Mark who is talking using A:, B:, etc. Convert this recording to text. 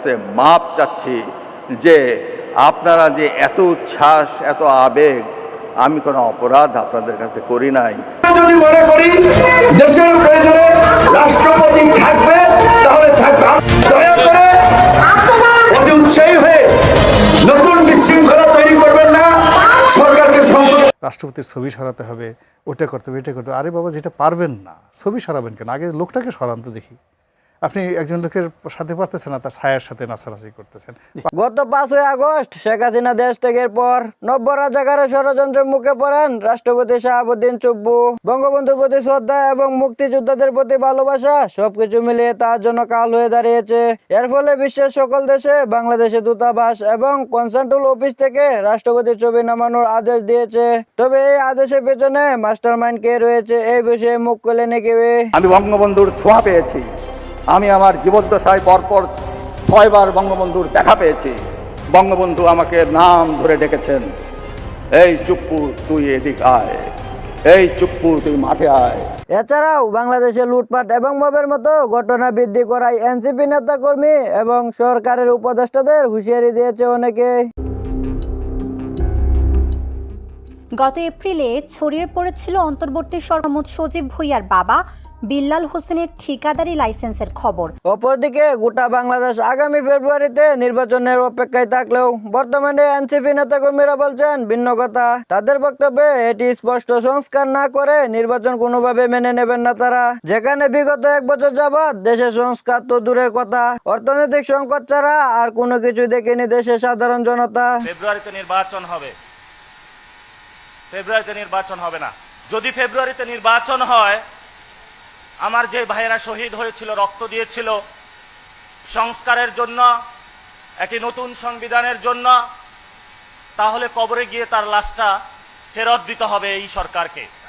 A: কাছে মাপ চাচ্ছি যে আপনারা যে এত উচ্ছ্বাস এত আবেগ আমি কোনো অপরাধ আপনাদের কাছে করি নাই।
B: যদি মনে করি দেশের প্রয়োজনে রাষ্ট্রপতি থাকবে তাহলে থাকবে। দয়া করে অতি উৎসাহী হয়ে নতুন বিশৃঙ্খলা তৈরি করবেন না। সরকারকে
C: রাষ্ট্রপতির ছবি সরাতে হবে ওটা করতে হবে এটা করতে হবে। আরে বাবা যেটা পারবেন না ছবি সরাবেন কেন? আগে লোকটাকে সরান তো দেখি। আপনি একজন লোকের সাথে পারতেছেন না তার ছায়ার সাথে নাচানাচি করতেছেন।
D: গত পাঁচই আগস্ট শেখ হাসিনা দেশ ত্যাগের পর নব্য রাজাকারের ষড়যন্ত্রের মুখে পড়েন রাষ্ট্রপতি শাহাবুদ্দিন চুব্বু বঙ্গবন্ধুর প্রতি শ্রদ্ধা এবং মুক্তিযোদ্ধাদের প্রতি ভালোবাসা সবকিছু মিলিয়ে তার জন্য কাল হয়ে দাঁড়িয়েছে। এর ফলে বিশ্বের সকল দেশে বাংলাদেশের দূতাবাস এবং কনসান্ট্রোল অফিস থেকে রাষ্ট্রপতির ছবি নামানোর আদেশ দিয়েছে। তবে এই আদেশের পেছনে মাস্টার মাইন্ড কে রয়েছে এই বিষয়ে মুখ খুলে নেকেবে
A: আমি বঙ্গবন্ধুর ছোঁয়া পেয়েছি। আমি আমার জীবদ্দশায় পরপর ছয়বার বঙ্গবন্ধুর দেখা পেয়েছি। বঙ্গবন্ধু আমাকে নাম ধরে ডেকেছেন। এই চুপ্পু, তুই এদিক আয়। এই চুপ্পু, তুই মাঠে আয়।
D: এছাড়াও বাংলাদেশে লুটপাট এবং মবের মতো ঘটনা বৃদ্ধি করায় এনসিপি নেতাকর্মী এবং সরকারের উপদেষ্টাদের হুঁশিয়ারি দিয়েছে অনেকে
E: গত এপ্রিলে ছড়িয়ে পড়েছিল অন্তর্বর্তী সরকার সজীব ভুইয়ার বাবা বিল্লাল হোসেনের ঠিকাদারি লাইসেন্সের খবর।
D: অপরদিকে গোটা বাংলাদেশ আগামী ফেব্রুয়ারিতে নির্বাচনের অপেক্ষায় থাকলেও বর্তমানে এনসিপি নেতাকর্মীরা বলছেন ভিন্ন কথা। তাদের বক্তব্যে এটি স্পষ্ট সংস্কার না করে নির্বাচন কোনোভাবে মেনে নেবেন না তারা। যেখানে বিগত এক বছর যাবৎ দেশের সংস্কার তো দূরের কথা। অর্থনৈতিক সংকট ছাড়া আর কোনো কিছু দেখেনি দেশের সাধারণ জনতা।
F: ফেব্রুয়ারিতে নির্বাচন হবে। ফেব্রুয়ারিতে নির্বাচন হবে না। যদি ফেব্রুয়ারিতে নির্বাচন হয়, আমার যে ভাইয়েরা শহীদ হয়েছিল, রক্ত দিয়েছিল, সংস্কারের জন্য, একটি নতুন সংবিধানের জন্য, তাহলে কবরে গিয়ে তার লাশটা ফেরত দিতে হবে এই সরকারকে।